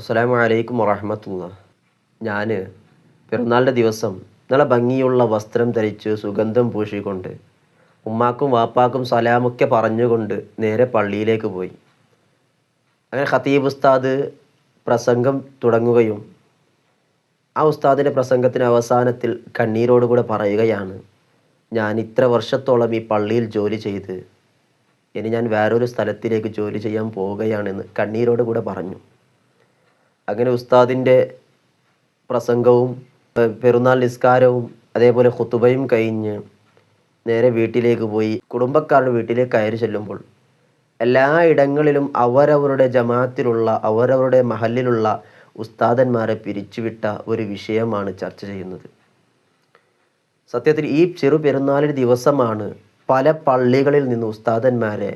അസ്സലാമു അലൈക്കും വറഹമത്തുള്ള ഞാൻ പിറന്നാളിന്റെ ദിവസം നല്ല ഭംഗിയുള്ള വസ്ത്രം ധരിച്ച് സുഗന്ധം പൂശിക്കൊണ്ട് ഉമ്മാക്കും വാപ്പാക്കും സലാമൊക്കെ പറഞ്ഞുകൊണ്ട് നേരെ പള്ളിയിലേക്ക് പോയി. അങ്ങനെ ഖത്തീബ് ഉസ്താദ് പ്രസംഗം തുടങ്ങുകയും ആ ഉസ്താദിന്റെ പ്രസംഗത്തിന് അവസാനത്തിൽ കണ്ണീരോടുകൂടെ പറയുകയാണ് ഞാൻ ഇത്ര വർഷത്തോളം ഈ പള്ളിയിൽ ജോലി ചെയ്ത് ഇനി ഞാൻ വേറൊരു സ്ഥലത്തിലേക്ക് ജോലി ചെയ്യാൻ പോവുകയാണെന്ന് കണ്ണീരോട് കൂടെ പറഞ്ഞു. അങ്ങനെ ഉസ്താദിന്റെ പ്രസംഗവും പെരുന്നാൾ നിസ്കാരവും അതേപോലെ ഖുത്തുബയും കഴിഞ്ഞ് നേരെ വീട്ടിലേക്ക് പോയി. കുടുംബക്കാരുടെ വീട്ടിലേക്ക് കയറി ചെല്ലുമ്പോൾ എല്ലാ ഇടങ്ങളിലും അവരവരുടെ ജമാഅത്തിലുള്ള അവരവരുടെ മഹലിലുള്ള ഉസ്താദന്മാരെ പിരിച്ചുവിട്ട ഒരു വിഷയമാണ് ചർച്ച ചെയ്യുന്നത്. സത്യത്തിൽ ഈ ചെറു പെരുന്നാളിന് ദിവസമാണ് പല പള്ളികളിൽ നിന്ന് ഉസ്താദന്മാരെ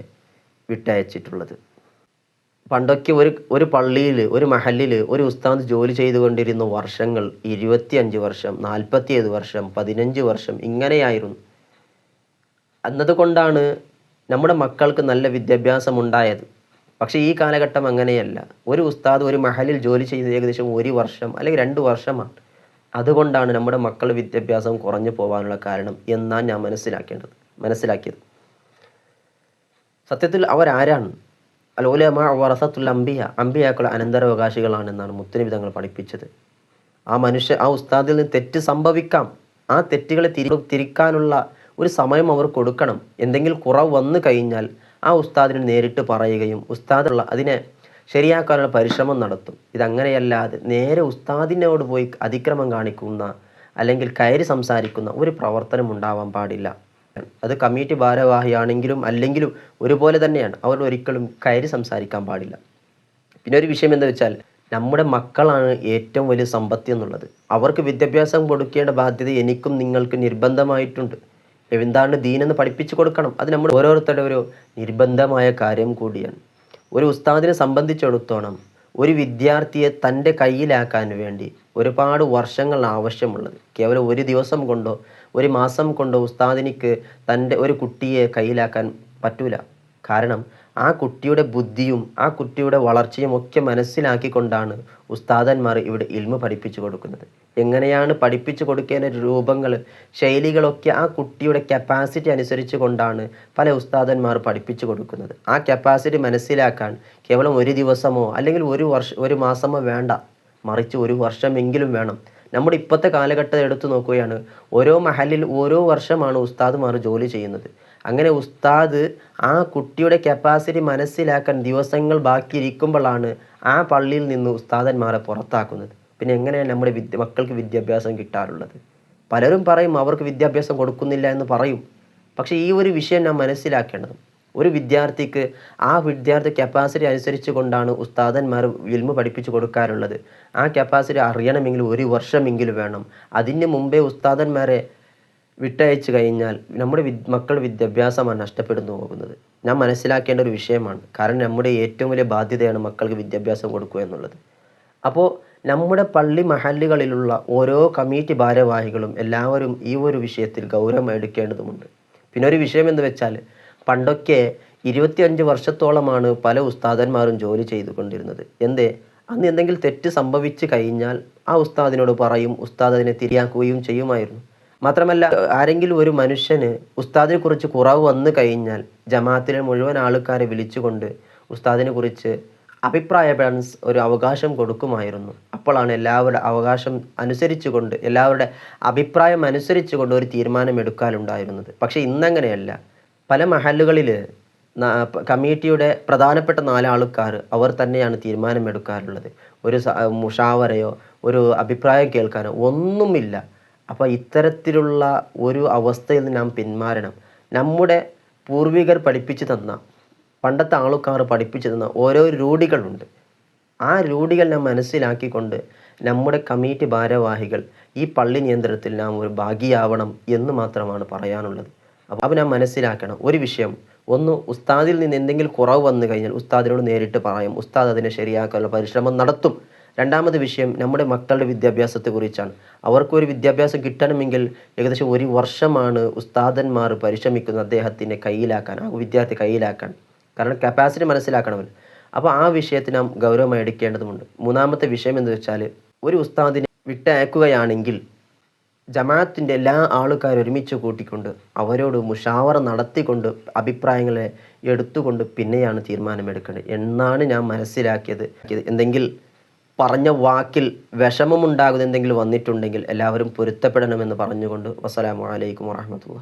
വിട്ടയച്ചിട്ടുള്ളത്. പണ്ടൊക്കെ ഒരു ഒരു പള്ളിയിൽ ഒരു മഹലിൽ ഒരു ഉസ്താദ് ജോലി ചെയ്തുകൊണ്ടിരുന്ന വർഷങ്ങൾ ഇരുപത്തിയഞ്ച് വർഷം നാൽപ്പത്തിയേഴ് വർഷം പതിനഞ്ച് വർഷം ഇങ്ങനെയായിരുന്നു. എന്നതുകൊണ്ടാണ് നമ്മുടെ മക്കൾക്ക് നല്ല വിദ്യാഭ്യാസം ഉണ്ടായത് പക്ഷേ ഈ കാലഘട്ടം അങ്ങനെയല്ല. ഒരു ഉസ്താദ് ഒരു മഹലിൽ ജോലി ചെയ്ത് ഏകദേശം ഒരു വർഷം അല്ലെങ്കിൽ രണ്ട് വർഷമാണ്. അതുകൊണ്ടാണ് നമ്മുടെ മക്കൾ വിദ്യാഭ്യാസം കുറഞ്ഞു പോകാനുള്ള കാരണം എന്നാണ് ഞാൻ മനസ്സിലാക്കേണ്ടത് മനസ്സിലാക്കിയത്. സത്യത്തിൽ അവരാരാണ്? അൽ ഉലമ വറസത്തുൽ അംബിയ. അംബിയാക്കളുടെ അനന്തരാവകാശികളാണെന്നാണ് മുത്തനബി തങ്ങൾ പഠിപ്പിച്ചത്. ആ മനുഷ്യ ആ ഉസ്താദിൽ നിന്ന് തെറ്റ് സംഭവിക്കാം. ആ തെറ്റുകളെ തിരി തിരിക്കാനുള്ള ഒരു സമയം അവർ കൊടുക്കണം. എന്തെങ്കിലും കുറവ് വന്നു കഴിഞ്ഞാൽ ആ ഉസ്താദിന് നേരിട്ട് പറയുകയും ഉസ്താദുള്ള അതിനെ ശരിയാക്കാനുള്ള പരിശ്രമം നടത്തും. ഇതങ്ങനെയല്ലാതെ നേരെ ഉസ്താദിനോട് പോയി അതിക്രമം കാണിക്കുന്ന അല്ലെങ്കിൽ കയറി സംസാരിക്കുന്ന ഒരു പ്രവർത്തനം ഉണ്ടാവാൻ പാടില്ല. അത് കമ്മിറ്റി ഭാരവാഹിയാണെങ്കിലും അല്ലെങ്കിലും ഒരുപോലെ തന്നെയാണ്. അവർ ഒരിക്കലും കയറി സംസാരിക്കാൻ പാടില്ല. പിന്നെ ഒരു വിഷയം എന്താ വെച്ചാൽ നമ്മുടെ മക്കളാണ് ഏറ്റവും വലിയ സമ്പത്തി എന്നുള്ളത്. അവർക്ക് വിദ്യാഭ്യാസം കൊടുക്കേണ്ട ബാധ്യത എനിക്കും നിങ്ങൾക്ക് നിർബന്ധമായിട്ടുണ്ട്. എന്താണ് ദീനെന്ന് പഠിപ്പിച്ചു കൊടുക്കണം. അത് നമ്മുടെ ഓരോരുത്തരുടെ ഒരു നിർബന്ധമായ കാര്യം കൂടിയാണ്. ഒരു ഉസ്താദിനെ സംബന്ധിച്ചിടത്തോളം ഒരു വിദ്യാർത്ഥിയെ തന്റെ കയ്യിലാക്കാൻ വേണ്ടി ഒരുപാട് വർഷങ്ങൾ ആവശ്യമുള്ളത്. കേവലം ഒരു ദിവസം കൊണ്ടോ ഒരു മാസം കൊണ്ട് ഉസ്താദിനിക്ക് തന്റെ ഒരു കുട്ടിയെ കയ്യിലാക്കാൻ പറ്റൂല. കാരണം ആ കുട്ടിയുടെ ബുദ്ധിയും ആ കുട്ടിയുടെ വളർച്ചയും ഒക്കെ മനസ്സിലാക്കിക്കൊണ്ടാണ് ഉസ്താദന്മാർ ഇവിടെ ഇൽമ പഠിപ്പിച്ചു കൊടുക്കുന്നത്. എങ്ങനെയാണ് പഠിപ്പിച്ചു കൊടുക്കേണ്ട രൂപങ്ങൾ ശൈലികളൊക്കെ ആ കുട്ടിയുടെ കപ്പാസിറ്റി അനുസരിച്ച് കൊണ്ടാണ് പല ഉസ്താദന്മാർ പഠിപ്പിച്ചു കൊടുക്കുന്നത്. ആ കപ്പാസിറ്റി മനസ്സിലാക്കാൻ കേവലം ഒരു ദിവസമോ അല്ലെങ്കിൽ ഒരു വർഷം ഒരു മാസമോ വേണ്ട. മറിച്ച് ഒരു വർഷമെങ്കിലും വേണം. നമ്മുടെ ഇപ്പോഴത്തെ കാലഘട്ടം എടുത്തു നോക്കുകയാണ്. ഓരോ മഹലിൽ ഓരോ വർഷമാണ് ഉസ്താദുമാർ ജോലി ചെയ്യുന്നത്. അങ്ങനെ ഉസ്താദ് ആ കുട്ടിയുടെ കപ്പാസിറ്റി മനസ്സിലാക്കാൻ ദിവസങ്ങൾ ബാക്കിയിരിക്കുമ്പോഴാണ് ആ പള്ളിയിൽ നിന്ന് ഉസ്താദന്മാരെ പുറത്താക്കുന്നത്. പിന്നെ എങ്ങനെയാണ് നമ്മുടെ വിദ്യ മക്കൾക്ക് വിദ്യാഭ്യാസം കിട്ടാറുള്ളത്? പലരും പറയും അവർക്ക് വിദ്യാഭ്യാസം കൊടുക്കുന്നില്ല എന്ന് പറയും. പക്ഷേ ഈ ഒരു വിഷയം നാം മനസ്സിലാക്കേണ്ടത് ഒരു വിദ്യാർത്ഥിക്ക് ആ വിദ്യാർത്ഥി കപ്പാസിറ്റി അനുസരിച്ച് കൊണ്ടാണ് ഉസ്താദന്മാർ ഇൽമ പഠിപ്പിച്ചു കൊടുക്കാറുള്ളത്. ആ കപ്പാസിറ്റി അറിയണമെങ്കിൽ ഒരു വർഷമെങ്കിലും വേണം. അതിന് മുമ്പേ ഉസ്താദന്മാരെ വിട്ടയച്ചു കഴിഞ്ഞാൽ നമ്മുടെ മക്കൾ വിദ്യാഭ്യാസമാണ് നഷ്ടപ്പെടുന്നു പോകുന്നത്. ഞാൻ മനസ്സിലാക്കേണ്ട ഒരു വിഷയമാണ്. കാരണം നമ്മുടെ ഏറ്റവും വലിയ ബാധ്യതയാണ് മക്കൾക്ക് വിദ്യാഭ്യാസം കൊടുക്കുക എന്നുള്ളത്. അപ്പോൾ നമ്മുടെ പള്ളി മഹല്ലുകളിലുള്ള ഓരോ കമ്മിറ്റി ഭാരവാഹികളും എല്ലാവരും ഈ ഒരു വിഷയത്തിൽ ഗൗരവം എടുക്കേണ്ടതുമുണ്ട്. പിന്നെ ഒരു വിഷയം എന്ന് വെച്ചാൽ പണ്ടൊക്കെ ഇരുപത്തിയഞ്ച് വർഷത്തോളമാണ് പല ഉസ്താദന്മാരും ജോലി ചെയ്തുകൊണ്ടിരുന്നത്. എന്തേ? അന്ന് എന്തെങ്കിലും തെറ്റ് സംഭവിച്ചു കഴിഞ്ഞാൽ ആ ഉസ്താദിനോട് പറയും ഉസ്താദ് അതിനെ തിരിയാക്കുകയും ചെയ്യുമായിരുന്നു. മാത്രമല്ല ആരെങ്കിലും ഒരു മനുഷ്യന് ഉസ്താദിനെ കുറിച്ച് കുറവ് വന്നു കഴിഞ്ഞാൽ ജമാഅത്തിലെ മുഴുവൻ ആൾക്കാരെ വിളിച്ചുകൊണ്ട് ഉസ്താദിനെ കുറിച്ച് അഭിപ്രായപ്പെടാൻ ഒരു അവകാശം കൊടുക്കുമായിരുന്നു. അപ്പോഴാണ് എല്ലാവരുടെ അവകാശം അനുസരിച്ചുകൊണ്ട് എല്ലാവരുടെ അഭിപ്രായം അനുസരിച്ചുകൊണ്ട് ഒരു തീരുമാനം എടുക്കാനുണ്ടായിരുന്നത് പക്ഷേ ഇന്നങ്ങനെയല്ല. പല മഹലുകളിൽ കമ്മിറ്റിയുടെ പ്രധാനപ്പെട്ട നാലാൾക്കാർ അവർ തന്നെയാണ് തീരുമാനമെടുക്കാറുള്ളത്. ഒരു മുഷാവരയോ ഒരു അഭിപ്രായം കേൾക്കാനോ ഒന്നുമില്ല. അപ്പോൾ ഇത്തരത്തിലുള്ള ഒരു അവസ്ഥയിൽ നിന്ന് നാം പിന്മാറണം. നമ്മുടെ പൂർവികർ പഠിപ്പിച്ചു തന്ന പണ്ടത്തെ ആൾക്കാർ പഠിപ്പിച്ചു തന്ന ഓരോ രൂഢികളുണ്ട്. ആ രൂഢികൾ നാം മനസ്സിലാക്കിക്കൊണ്ട് നമ്മുടെ കമ്മിറ്റി ഭാരവാഹികൾ ഈ പള്ളി നിയന്ത്രണത്തിൽ നാം ഒരു ഭാഗിയാവണം എന്ന് മാത്രമാണ് പറയാനുള്ളത്. അപ്പോൾ ഞാൻ മനസ്സിലാക്കണം. ഒരു വിഷയം ഒന്ന് ഉസ്താദിൽ നിന്ന് എന്തെങ്കിലും കുറവ് വന്നു കഴിഞ്ഞാൽ ഉസ്താദിനോട് നേരിട്ട് പറയും ഉസ്താദ് അതിനെ ശരിയാക്കാനുള്ള പരിശ്രമം നടത്തും. രണ്ടാമത് വിഷയം നമ്മുടെ മക്കളുടെ വിദ്യാഭ്യാസത്തെക്കുറിച്ചാണ് അവർക്കൊരു വിദ്യാഭ്യാസം കിട്ടണമെങ്കിൽ ഏകദേശം ഒരു വർഷമാണ് ഉസ്താദന്മാർ പരിശ്രമിക്കുന്നത് അദ്ദേഹത്തിന്റെ കയ്യിലാക്കാൻ ആ വിദ്യാർത്ഥി കയ്യിലാക്കാൻ. കാരണം കപ്പാസിറ്റി മനസ്സിലാക്കണമല്ലോ. അപ്പോൾ ആ വിഷയത്തെ നാം ഗൗരവമായി എടുക്കേണ്ടതുണ്ട് മൂന്നാമത്തെ വിഷയം എന്ന് വെച്ചാൽ ഒരു ഉസ്താദിനെ വിട്ടയക്കുകയാണെങ്കിൽ ജമാഅത്തിന്റെ എല്ലാ ആൾക്കാരും ഒരുമിച്ച് കൂട്ടിക്കൊണ്ട് അവരോട് മുഷാവറ നടത്തിക്കൊണ്ട് അഭിപ്രായങ്ങളെ എടുത്തുകൊണ്ട് പിന്നെയാണ് തീരുമാനമെടുക്കേണ്ടത്. എന്നാണ് ഞാൻ മനസ്സിലാക്കിയത്. എന്തെങ്കിൽ പറഞ്ഞ വാക്കിൽ വിഷമമുണ്ടാകുന്ന എന്തെങ്കിലും വന്നിട്ടുണ്ടെങ്കിൽ എല്ലാവരും പൊരുത്തപ്പെടണമെന്ന് പറഞ്ഞുകൊണ്ട്. വസ്സലാമലൈക്കും വാഹമത്തുള്ള